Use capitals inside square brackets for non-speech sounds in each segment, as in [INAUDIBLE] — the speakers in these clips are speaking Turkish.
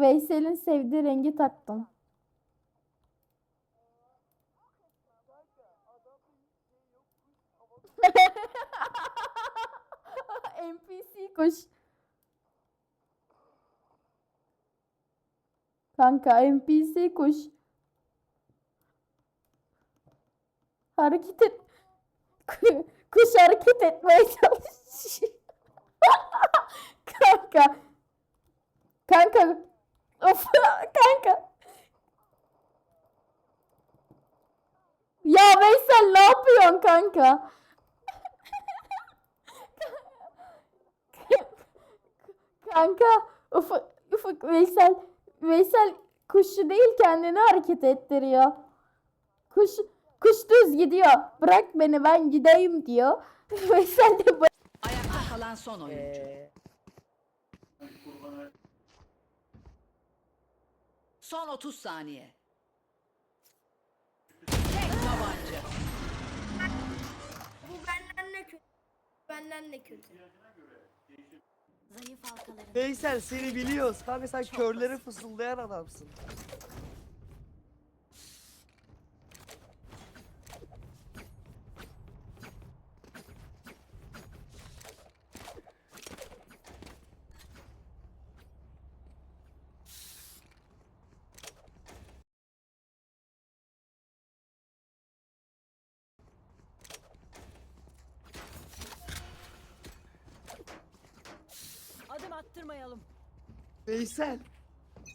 Veysel'in sevdiği rengi taktım. [LAUGHS] NPC kuş. Kanka NPC kuş. Hareket et. Kuş hareket etmeye çalışıyor. [LAUGHS] Kanka. Kanka. Of [LAUGHS] kanka. Ya Veysel ne yapıyorsun kanka? Kanka ufuk, ufuk Veysel Veysel kuşu değil kendini hareket ettiriyor. Kuş kuş düz gidiyor. Bırak beni ben gideyim diyor. [LAUGHS] Veysel de Ayakta kalan son oyuncu. Ee, Son 30 saniye. Tek tabanca. Bu benden ne kötü. Benden ne kötü. Zayıf halkaların Veysel seni biliyoruz. Kanka sen körleri fısıldayan adamsın. Attırmayalım. Veysel.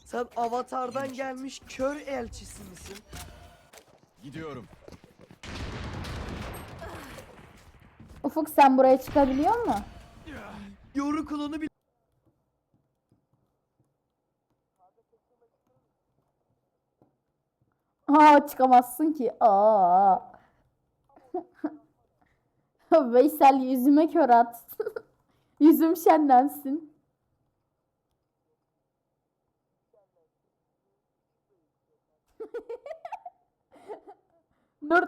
Sen avatardan gelmiş kör elçisi misin? Gidiyorum. Ufuk sen buraya çıkabiliyor musun? Yoru kulunu bil. Aa çıkamazsın ki. Aa. [LAUGHS] Veysel yüzüme kör at. [LAUGHS] Yüzüm şenlensin. Nur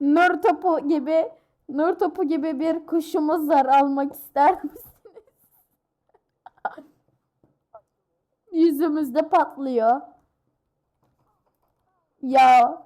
Nur topu gibi Nur topu gibi bir kuşumuz var almak ister misiniz? [LAUGHS] Yüzümüzde patlıyor. Ya.